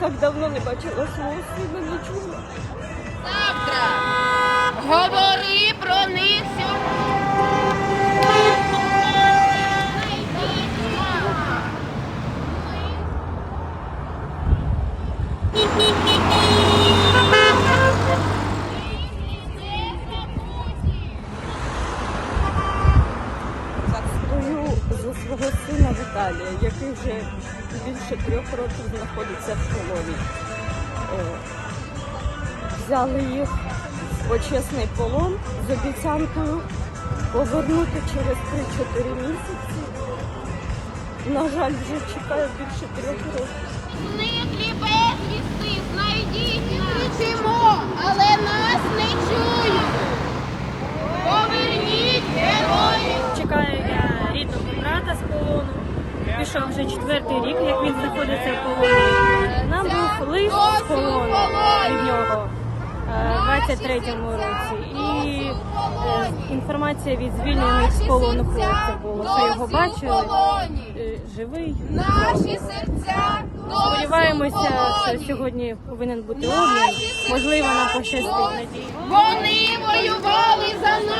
Так давно не бачила сина, не чула. Завтра говори свого сина Віталія, який вже більше трьох років знаходиться в полоні. Е, Взяли їх в почесний полон з обіцянкою повернути через 3-4 місяці. На жаль, вже чекаю більше трьох років. Зниклі безвісти, знайдіть нас. Кричимо, але нас не чують. Поверніть героїв. Чекаю я рідного брата з полону. Пішов вже четвертий рік, як він знаходиться в полоні. Нам був лист з полону від нього е, в 23-му році. І е, інформація від звільнених з полону хлопців було, що його бачили. е, Живий. Наші серця Сподіваємося, що сьогодні повинен бути обмін. Можливо, нам пощастить надію. Вони воювали за нас.